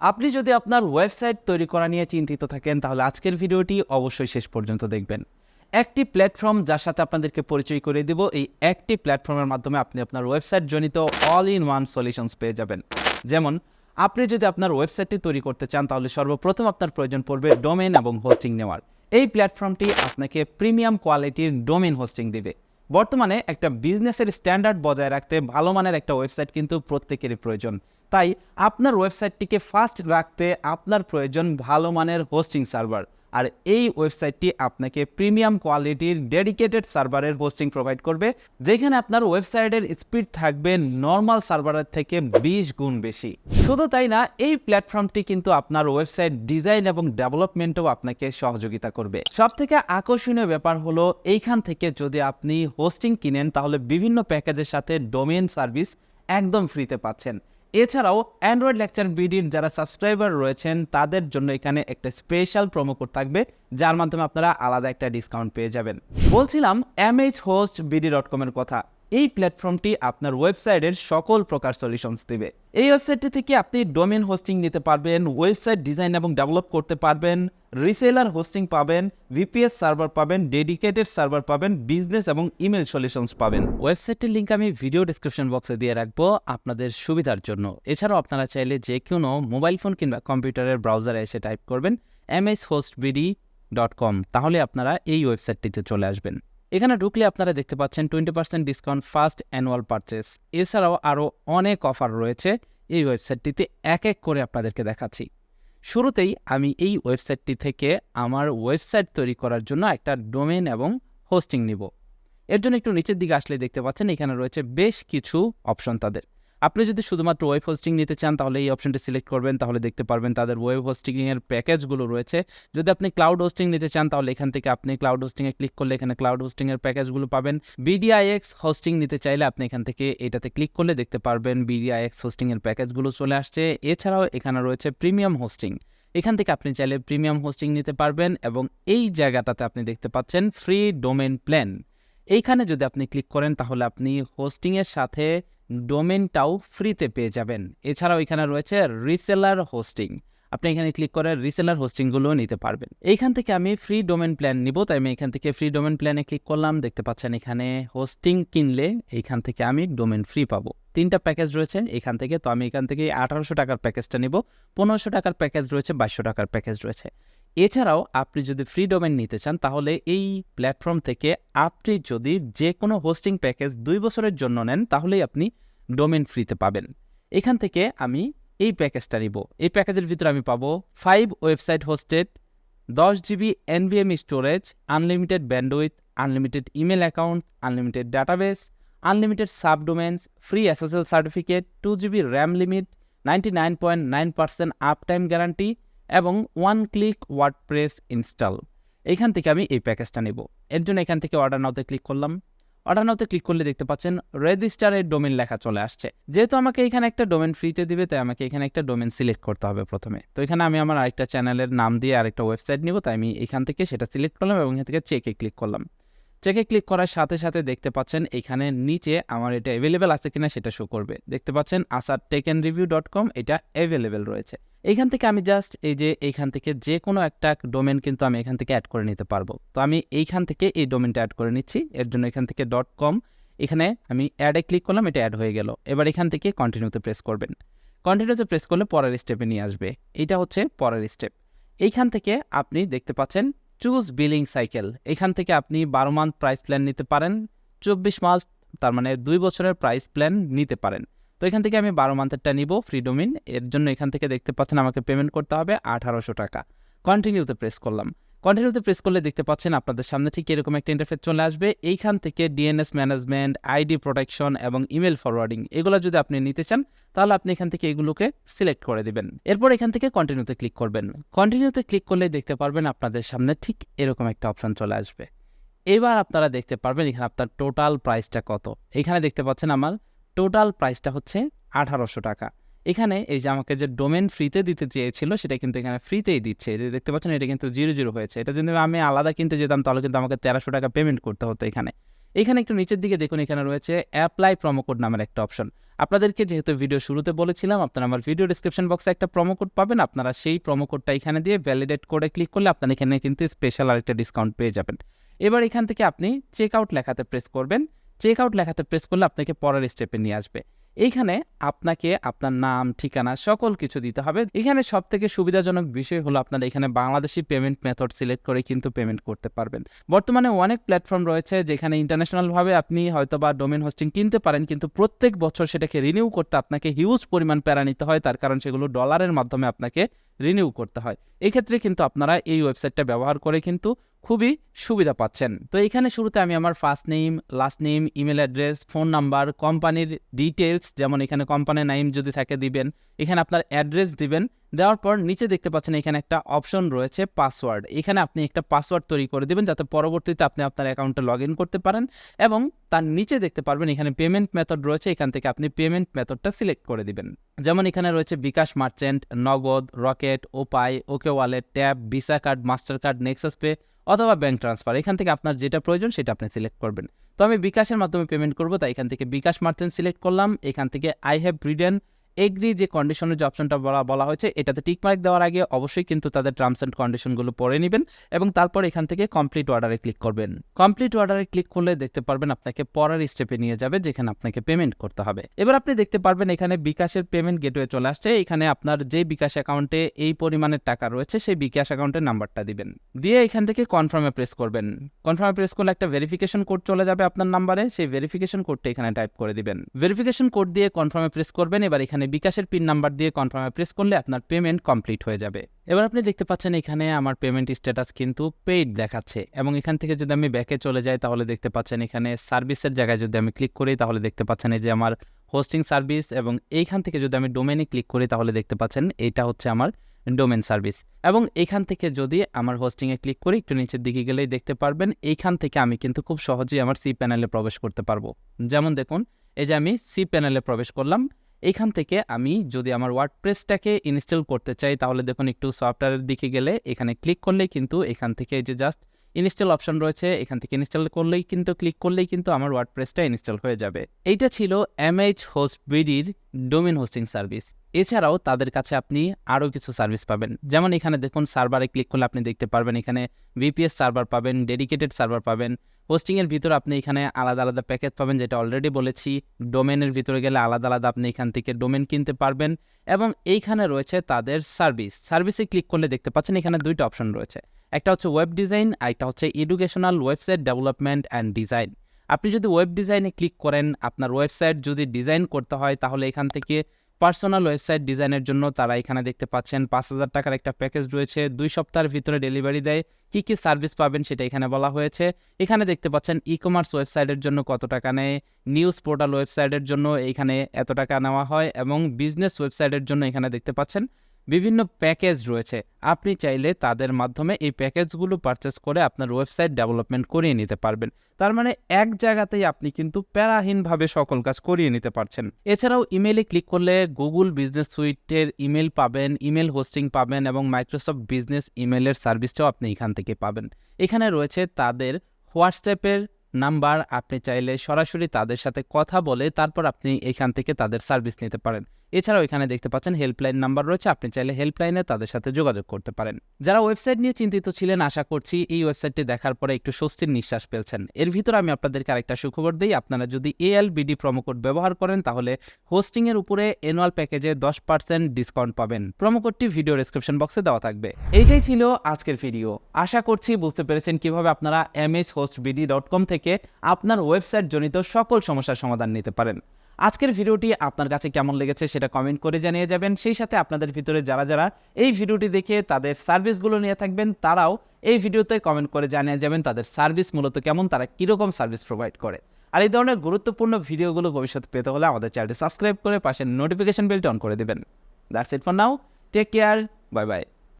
আপনি যদি আপনার ওয়েবসাইট তৈরি করা নিয়ে চিন্তিত থাকেন, তাহলে আজকের ভিডিওটি অবশ্যই শেষ পর্যন্ত দেখবেন। একটি প্ল্যাটফর্ম যার সাথে আপনাদেরকে পরিচয় করে দেব, এই একটি প্ল্যাটফর্মের মাধ্যমে আপনি আপনার ওয়েবসাইট জনিত অল ইন ওয়ান সলিউশনস পেয়ে যাবেন। যেমন, আপনি যদি আপনার ওয়েবসাইটটি তৈরি করতে চান, তাহলে সর্বপ্রথম আপনার প্রয়োজন পড়বে ডোমেন এবং হোস্টিং নেওয়ার। এই প্ল্যাটফর্মটি আপনাকে প্রিমিয়াম কোয়ালিটির ডোমেন হোস্টিং দিবে। বর্তমানে একটা বিজনেসের স্ট্যান্ডার্ড বজায় রাখতে ভালো মানের একটা ওয়েবসাইট কিন্তু প্রত্যেকেরই প্রয়োজন। তাই আপনার ওয়েবসাইটটিকে ফাস্ট রাখতে আপনার প্রয়োজন ভালো মানের হোস্টিং সার্ভার। আর এই ওয়েবসাইটটি আপনাকে প্রিমিয়াম কোয়ালিটির ডেডিকেটেড সার্ভারের হোস্টিং প্রোভাইড করবে, যেখানে আপনার ওয়েবসাইটের স্পিড থাকবে নর্মাল সার্ভারের থেকে বিশ গুণ বেশি। শুধু তাই না, এই প্ল্যাটফর্মটি কিন্তু আপনার ওয়েবসাইট ডিজাইন এবং ডেভেলপমেন্টও আপনাকে সহযোগিতা করবে। সব থেকে আকর্ষণীয় ব্যাপার হলো, এইখান থেকে যদি আপনি হোস্টিং কিনেন, তাহলে বিভিন্ন প্যাকেজের সাথে ডোমেন সার্ভিস একদম ফ্রিতে পাচ্ছেন। এছাড়াও অ্যান্ড্রয়েড লেকচার বিডির যারা সাবস্ক্রাইবার রয়েছেন, তাদের জন্য এখানে একটা স্পেশাল প্রোমো কোড থাকবে, যার মাধ্যমে আপনারা আলাদা একটা ডিসকাউন্ট পেয়ে যাবেন। বলছিলাম M H host BD dot কমের কথা। এই প্ল্যাটফর্মটি আপনার ওয়েবসাইটের সকল প্রকার সলিউশনস দেবে। এই ওয়েবসাইটটি থেকে আপনি ডোমেন হোস্টিং নিতে পারবেন ওয়েবসাইট ডিজাইন এবং ডেভেলপ করতে পারবেন রিসেলার হোস্টিং পাবেন ভিপিএস সার্ভার পাবেন ডেডিকেটেড সার্ভার পাবেন বিজনেস এবং ইমেল সলিউশনস পাবেন। ওয়েবসাইটের লিঙ্ক আমি ভিডিও ডিসক্রিপশন বক্সে দিয়ে রাখব আপনাদের সুবিধার জন্য। এছাড়াও আপনারা চাইলে যে কোনো মোবাইল ফোন কিংবা কম্পিউটারের ব্রাউজারে এসে টাইপ করবেন MS host BD dot com তাহলে আপনারা এই ওয়েবসাইটটিতে চলে আসবেন। এখানে ঢুকলে আপনারা দেখতে পাচ্ছেন twenty percent discount first annual purchase এছাড়াও আরও অনেক অফার রয়েছে এই ওয়েবসাইটটিতে এক এক করে আপনাদেরকে দেখাচ্ছি। শুরুতেই আমি এই ওয়েবসাইটটি থেকে আমার ওয়েবসাইট তৈরি করার জন্য একটা ডোমেন এবং হোস্টিং নিব। এর জন্য একটু নিচের দিকে আসলে দেখতে পাচ্ছেন এখানে রয়েছে বেশ কিছু অপশন তাদের। আপনি যদি শুধুমাত্র ওয়েব হোস্টিং নিতে চান, তাহলে এই অপশনটি সিলেক্ট করবেন, তাহলে দেখতে পারবেন তাদের ওয়েব হোস্টিংয়ের প্যাকেজগুলো রয়েছে। যদি আপনি ক্লাউড হোস্টিং নিতে চান, তাহলে এখান থেকে আপনি ক্লাউড হোস্টিংয়ে ক্লিক করলে এখানে ক্লাউড হোস্টিংয়ের প্যাকেজগুলো পাবেন। বিডিআইএক্স হোস্টিং নিতে চাইলে আপনি এখান থেকে এটাতে ক্লিক করলে দেখতে পারবেন বিডিআইএক্স হোস্টিংয়ের প্যাকেজগুলো চলে আসছে। এছাড়াও এখানে রয়েছে প্রিমিয়াম হোস্টিং এখান থেকে আপনি চাইলে প্রিমিয়াম হোস্টিং নিতে পারবেন এবং এই জায়গাটাতে আপনি দেখতে পাচ্ছেন ফ্রি ডোমেন প্ল্যান এইখানে যদি আপনি ক্লিক করেন, তাহলে আপনি হোস্টিংয়ের সাথে ডোমেনটাও ফ্রিতে পেয়ে যাবেন। এছাড়াও এখানে রয়েছে রিসেলার হোস্টিং আপনি এখানে ক্লিক করে রিসেলার হোস্টিংগুলোও নিতে পারবেন। এইখান থেকে আমি ফ্রি ডোমেন প্ল্যান নিব, তাই আমি এখান থেকে ফ্রি ডোমেন প্ল্যানে ক্লিক করলাম। দেখতে পাচ্ছেন এখানে হোস্টিং কিনলে এইখান থেকে আমি ডোমেন ফ্রি পাবো। তিনটা প্যাকেজ রয়েছে এখান থেকে, তো আমি এখান থেকে আঠারোশো টাকার প্যাকেজটা নিব। পনেরোশো টাকার প্যাকেজ রয়েছে, বাইশশো টাকার প্যাকেজ রয়েছে। এছাড়াও আপনি যদি ফ্রি ডোমেন নিতে চান, তাহলে এই প্ল্যাটফর্ম থেকে আপনি যদি যে কোনো হোস্টিং প্যাকেজ দুই বছরের জন্য নেন, তাহলেই আপনি ডোমেন ফ্রিতে পাবেন। এখান থেকে আমি এই প্যাকেজটা নিব। এই প্যাকেজের ভিতরে আমি পাবো ফাইভ ওয়েবসাইট হোস্টেড দশ GB NVM storage unlimited bandwidth unlimited email account unlimited database unlimited subdomains free SSL certificate two GB RAM limit ninety nine point nine percent uptime guarantee এবং ওয়ান ক্লিক ওয়ার্ডপ্রেস ইনস্টল এইখান থেকে আমি এই প্যাকেজটা নেব। এর জন্য এখান থেকে অর্ডার নাওতে ক্লিক করলাম। অর্ডার নাওতে ক্লিক করলে দেখতে পাচ্ছেন রেজিস্টারের ডোমেন লেখা চলে আসছে। যেহেতু আমাকে এখানে একটা ডোমেন ফ্রিতে দিবে, তাই আমাকে এখানে একটা ডোমেন সিলেক্ট করতে হবে প্রথমে। তো এখানে আমি আমার আরেকটা চ্যানেলের নাম দিয়ে আরেকটা ওয়েবসাইট নিব, তাই আমি এখান থেকে সেটা সিলেক্ট করলাম এবং এখান থেকে চেকে ক্লিক করলাম। চেকে ক্লিক করার সাথে সাথে দেখতে পাচ্ছেন এখানে নিচে আমার এটা অ্যাভেলেবেল আছে কিনা সেটা শো করবে। দেখতে পাচ্ছেন আসার tech and review dot com এটা অ্যাভেলেবেল রয়েছে। এইখান থেকে আমি জাস্ট এই যে এইখান থেকে যে কোনো একটা ডোমেন কিন্তু আমি এখান থেকে অ্যাড করে নিতে পারব। তো আমি এইখান থেকে এই ডোমেনটা অ্যাড করে নিচ্ছি। এর জন্য এখান থেকে ডট কম এখানে আমি অ্যাডে ক্লিক করলাম, এটা অ্যাড হয়ে গেল। এবার এখান থেকে কন্টিনিউতে প্রেস করবেন। কন্টিনিউতে প্রেস করলে পরের স্টেপে নিয়ে আসবে। এইটা হচ্ছে পরের স্টেপ এইখান থেকে আপনি দেখতে পাচ্ছেন চুজ বিলিং সাইকেল এখান থেকে আপনি বারো মান্থ প্রাইস প্ল্যান নিতে পারেন, চব্বিশ মাস, তার মানে দুই বছরের প্রাইস প্ল্যান নিতে পারেন। তো এখান থেকে আমি বারো মান্থেরটা নিব ফ্রিডোমিন এর জন্য এখান থেকে দেখতে পাচ্ছেন আমাকে পেমেন্ট করতে হবে আঠারোশো টাকা। কন্টিনিউতে প্রেস করলাম। কন্টিনিউতে প্রেস করলে দেখতে পাচ্ছেন আপনাদের সামনে ঠিক এরকম একটা ইন্টারফেস চলে আসবে। এইখান থেকে ডিএনএস ম্যানেজমেন্ট আইডি প্রোটেকশন এবং ইমেল ফরওয়ার্ডিং এগুলো যদি আপনি নিতে চান, তাহলে আপনি এখান থেকে এগুলোকে সিলেক্ট করে দিবেন। এরপর এখান থেকে কন্টিনিউতে ক্লিক করবেন। কন্টিনিউতে ক্লিক করলে দেখতে পারবেন আপনাদের সামনে ঠিক এরকম একটা অপশন চলে আসবে। এবার আপনারা দেখতে পারবেন এখানে আপনার টোটাল প্রাইসটা কত। এখানে দেখতে পাচ্ছেন আমার টোটাল প্রাইসটা হচ্ছে আঠারোশো টাকা। এখানে এই যে আমাকে যে ডোমেন ফ্রিতে দিতে চেয়েছিল, সেটা কিন্তু এখানে ফ্রিতেই দিচ্ছে। যে দেখতে পাচ্ছেন, এটা কিন্তু জিরো জিরো হয়েছে। এটা যদি আমি আলাদা কিনতে যেতাম, তাহলে কিন্তু আমাকে তেরোশো টাকা পেমেন্ট করতে হতো এখানে। এখানে একটু নিচের দিকে দেখুন, এখানে রয়েছে অ্যাপ্লাই প্রোমো কোড নামের একটা অপশন আপনাদেরকে যেহেতু ভিডিও শুরুতে বলেছিলাম, আপনারা আমার ভিডিও ডিসক্রিপশন বক্সে একটা প্রোমো কোড পাবেন। আপনারা সেই প্রোমো কোডটা এখানে দিয়ে ভ্যালিডেট করে ক্লিক করলে আপনারা এখানে কিন্তু স্পেশাল আরেকটা ডিসকাউন্ট পেয়ে যাবেন। এবার এখান থেকে আপনি চেক আউট লেখাতে প্রেস করবেন। চেক আউট লেখাতে প্রেস করলে আপনাকে পরের স্টেপে নিয়ে আসবে। এইখানে আপনাকে আপনার নাম, ঠিকানা সকল কিছু দিতে হবে। এখানে সব থেকে সুবিধাজনক বিষয় হলো আপনারা এখানে বাংলাদেশি পেমেন্ট মেথড সিলেক্ট করে কিন্তু পেমেন্ট করতে পারবেন। বর্তমানে অনেক প্ল্যাটফর্ম রয়েছে যেখানে ইন্টারন্যাশনালভাবে আপনি হয়তো বা ডোমেন হোস্টিং কিনতে পারেন, কিন্তু প্রত্যেক বছর সেটাকে রিনিউ করতে আপনাকে হিউজ পরিমাণ প্যারা নিতে হয়। তার কারণ সেগুলো ডলারের মাধ্যমে আপনাকে রিনিউ করতে হয়। এক্ষেত্রে কিন্তু আপনারা এই ওয়েবসাইটটা ব্যবহার করে কিন্তু খুবই সুবিধা পাচ্ছেন। তো এখানে শুরুতে আমি আমার first name last name email address phone number কোম্পানির ডিটেলস যেমন এখানে কোম্পানির নাইম যদি থাকে দিবেন, এখানে আপনার অ্যাড্রেস দিবেন, দেওয়ার পর নিচে দেখতে পাচ্ছেন এখানে একটা অপশন রয়েছে পাসওয়ার্ড এখানে আপনি একটা পাসওয়ার্ড তৈরি করে দেবেন যাতে পরবর্তীতে আপনি আপনার অ্যাকাউন্টে লগ করতে পারেন এবং তার নিচে দেখতে পারবেন এখানে পেমেন্ট মেথড রয়েছে, এখান থেকে আপনি পেমেন্ট মেথডটা সিলেক্ট করে দিবেন। যেমন এখানে রয়েছে bKash merchant Nagad Rocket Upay OK wallet tap Visa card Master card Nexus pay অথবা ব্যাঙ্ক ট্রান্সফার এখান থেকে আপনার যেটা প্রয়োজন সেটা আপনি সিলেক্ট করবেন। তো আমি বিকাশের মাধ্যমে পেমেন্ট করব, তাই এখান থেকে বিকাশ মার্চেন্ট সিলেক্ট করলাম, এখান থেকে আই হ্যাভ রিডেন এগ্রি যে কন্ডিশনের যে অপশনটা বলা বলা হয়েছে, এটাতে টিকমার্ক দেওয়ার আগে অবশ্যই কিন্তু তাদের টার্মস অ্যান্ড কন্ডিশনগুলো পড়ে নেবেন এবং তারপর এখান থেকে কমপ্লিট অর্ডারে ক্লিক করবেন। কমপ্লিট অর্ডারে ক্লিক করলে দেখতে পারবেন আপনাকে পরের স্টেপে নিয়ে যাবে, যেখানে আপনাকে পেমেন্ট করতে হবে। এবার আপনি দেখতে পারবেন এখানে বিকাশের পেমেন্ট গেটওয়ে চলে আসছে, এখানে আপনার যে বিকাশ অ্যাকাউন্টে এই পরিমাণের টাকা রয়েছে, সেই বিকাশ অ্যাকাউন্টের নাম্বারটা দিবেন। দিয়ে এখান থেকে কনফার্মে প্রেস করবেন। কনফার্মে প্রেস করলে একটা ভেরিফিকেশন কোড চলে যাবে আপনার নাম্বারে সেই ভেরিফিকেশন কোডটা এখানে টাইপ করে দিবেন। ভেরিফিকেশন কোড দিয়ে কনফার্মে প্রেস করবেন, এবার এখানে বিকাশের পিন নাম্বার দিয়ে কনফার্মে প্রেস করলে আপনার পেমেন্ট কমপ্লিট হয়ে যাবে। এবার আপনি দেখতে পাচ্ছেন এখানে আমার পেমেন্ট স্ট্যাটাস কিন্তু পেইড দেখাচ্ছে এবং এখান থেকে যদি আমি ব্যাকে চলে যাই তাহলে দেখতে পাচ্ছেন এখানে সার্ভিসের জায়গায় যদি আমি ক্লিক করি তাহলে দেখতে পাচ্ছেন এই যে আমার হোস্টিং সার্ভিস এবং এইখান থেকে যদি আমি ডোমেনে ক্লিক করি তাহলে দেখতে পাচ্ছেন এটা হচ্ছে আমার ডোমেন সার্ভিস এবং এইখান থেকে যদি আমার হোস্টিংয়ে ক্লিক করি একটু নিচের দিকে গেলেই দেখতে পারবেন এইখান থেকে আমি কিন্তু খুব সহজেই আমার সি প্যানেলে প্রবেশ করতে পারব। যেমন দেখুন, এই যে আমি সি প্যানেলে প্রবেশ করলাম এখান থেকে আমি যদি আমার ওয়ার্ডপ্রেসটাকে ইনস্টল করতে চাই, তাহলে দেখুন একটু সফটওয়্যারের দিকে গেলে এখানে ক্লিক করলেই কিন্তু এখান থেকে যে জাস্ট ইনস্টল অপশন রয়েছে, এখান থেকে ইনস্টল করলেই কিন্তু ক্লিক করলেই কিন্তু আমার ওয়ার্ডপ্রেসটা ইনস্টল হয়ে যাবে। এইটা ছিল এমএইচ হোস্ট বিডির ডোমেন হোস্টিং সার্ভিস এছাড়াও তাদের কাছে আপনি আরও কিছু সার্ভিস পাবেন। যেমন এখানে দেখুন সার্ভারে ক্লিক করলে আপনি দেখতে পারবেন এখানে ভিপিএস সার্ভার পাবেন ডেডিকেটেড সার্ভার পাবেন হোস্টিংয়ের ভিতরে আপনি এখানে আলাদা আলাদা প্যাকেজ পাবেন, যেটা অলরেডি বলেছি। ডোমেনের ভিতরে গেলে আলাদা আলাদা আপনি এখান থেকে ডোমেন কিনতে পারবেন এবং এইখানে রয়েছে তাদের সার্ভিস সার্ভিসে ক্লিক করলে দেখতে পাচ্ছেন এখানে দুইটা অপশন রয়েছে। একটা হচ্ছে ওয়েব ডিজাইন আর একটা হচ্ছে educational website development and design আপনি যদি ওয়েব ডিজাইনে ক্লিক করেন, আপনার ওয়েবসাইট যদি ডিজাইন করতে হয়, তাহলে এখান থেকে পার্সোনাল ওয়েবসাইট ডিজাইনের জন্য তারা এখানে দেখতে পাচ্ছেন পাঁচ হাজার টাকার একটা প্যাকেজ রয়েছে। দুই সপ্তাহের ভিতরে ডেলিভারি দেয়। কী কী সার্ভিস পাবেন সেটা এখানে বলা হয়েছে। এখানে দেখতে পাচ্ছেন ই কমার্স ওয়েবসাইটের জন্য কত টাকা নেয়, নিউজ পোর্টাল ওয়েবসাইটের জন্য এখানে এত টাকা নেওয়া হয় এবং বিজনেস ওয়েবসাইটের জন্য এখানে দেখতে পাচ্ছেন বিভিন্ন প্যাকেজ রয়েছে। আপনি চাইলে তাদের মাধ্যমে এই প্যাকেজগুলো পারচেস করে আপনার ওয়েবসাইট ডেভেলপমেন্ট করিয়ে নিতে পারবেন। তার মানে এক জায়গাতেই আপনি কিন্তু প্যারাহীনভাবে সকল কাজ করিয়ে নিতে পারছেন। এছাড়াও ইমেলে ক্লিক করলে গুগল বিজনেস সুইটের ইমেল পাবেন ইমেল হোস্টিং পাবেন এবং মাইক্রোসফট বিজনেস ইমেলের সার্ভিসটাও আপনি এখান থেকে পাবেন। এখানে রয়েছে তাদের হোয়াটসঅ্যাপের নাম্বার। আপনি চাইলে সরাসরি তাদের সাথে কথা বলে তারপর আপনি এখান থেকে তাদের সার্ভিস নিতে পারেন। এছাড়াও এখানে দেখতে পাচ্ছেন হেল্পলাইন নাম্বার রয়েছে, আপনি চাইলে হেল্পলাইনে তাদের সাথে যোগাযোগ করতে পারেন। যারা ওয়েবসাইট নিয়ে চিন্তিত ছিলেন, আশা করছি এই ওয়েবসাইটটি দেখার পরে একটু স্বস্তির নিঃশ্বাস পেয়েছেন এর ভিতরে আমি আপনাদেরকে আরেকটা সুখবর দিই, আপনারা যদি এএলবিডি কোড ব্যবহার করেন, তাহলে হোস্টিংয়ের উপরে অ্যানুয়াল প্যাকেজে দশ পার্সেন্ট ডিসকাউন্ট পাবেন। কোডটি ভিডিও ডিসক্রিপশন বক্সে দেওয়া থাকবে। এইটাই ছিল আজকের ভিডিও আশা করছি বুঝতে পেরেছেন কীভাবে আপনারা MS host BD dot com থেকে আপনার ওয়েবসাইট জনিত সকল সমস্যার সমাধান নিতে পারেন। আজকের ভিডিওটি আপনার কাছে কেমন লেগেছে সেটা কমেন্ট করে জানিয়ে যাবেন। সেই সাথে আপনাদের ভিতরে যারা যারা এই ভিডিওটি দেখে তাদের সার্ভিসগুলো নিয়ে থাকবেন, তারাও এই ভিডিওতে কমেন্ট করে জানিয়ে যাবেন তাদের সার্ভিস মূলত কেমন, তারা কীরকম সার্ভিস প্রোভাইড করে। আর এই ধরনের গুরুত্বপূর্ণ ভিডিওগুলো ভবিষ্যতে পেতে হলে আমাদের চ্যানেলটি সাবস্ক্রাইব করে পাশে নোটিফিকেশন বেলটি অন করে দেবেন। That's it for now take care bye bye